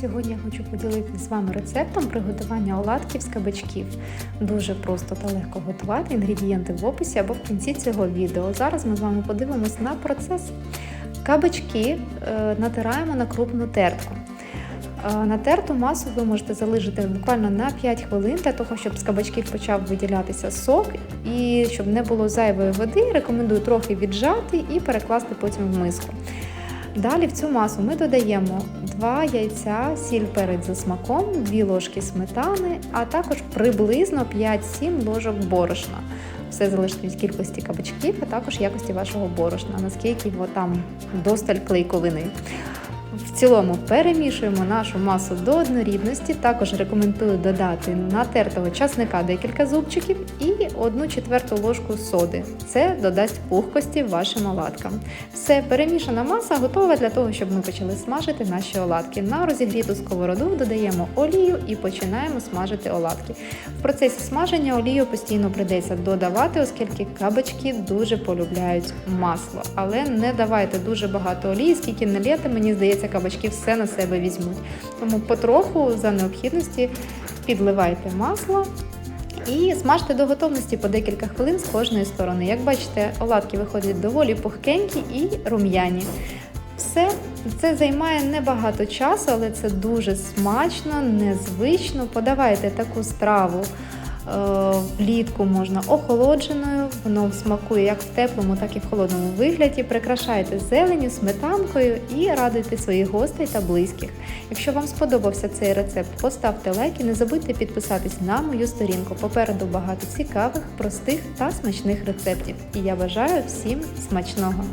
Сьогодні я хочу поділитися з вами рецептом приготування оладків з кабачків. Дуже просто та легко готувати. Інгредієнти в описі або в кінці цього відео. Зараз ми з вами подивимось на процес. Кабачки е, натираємо на крупну тертку. Е, Натерту масу ви можете залишити буквально на 5 хвилин для того, щоб з кабачків почав виділятися сок і щоб не було зайвої води, рекомендую трохи віджати і перекласти потім в миску. Далі в цю масу ми додаємо 2 яйця, сіль перець за смаком, 2 ложки сметани, а також приблизно 5-7 ложок борошна. Все залежить від кількості кабачків, а також якості вашого борошна, наскільки його там досталь клейковини. В цілому перемішуємо нашу масу до однорідності. Також рекомендую додати натертого часника декілька зубчиків і 1 четверту ложку соди. Це додасть пухкості вашим оладкам. Все, перемішана маса готова для того, щоб ми почали смажити наші оладки. На розігріту сковороду додаємо олію і починаємо смажити оладки. В процесі смаження олію постійно прийдеться додавати, оскільки кабачки дуже полюбляють масло. Але не давайте дуже багато олії, скільки не лєте, мені здається, кабачки все на себе візьмуть. Тому потроху за необхідності підливайте масло. І смажте до готовності по декілька хвилин з кожної сторони. Як бачите, оладки виходять доволі пухкенькі і рум'яні. Все, це займає небагато часу, але це дуже смачно, незвично. Подавайте таку страву влітку можна охолодженою, воно смакує як в теплому, так і в холодному вигляді. Прикрашайте зеленю, сметанкою і радуйте своїх гостей та близьких. Якщо вам сподобався цей рецепт, поставте лайк і не забудьте підписатись на мою сторінку. Попереду багато цікавих, простих та смачних рецептів. І я бажаю всім смачного!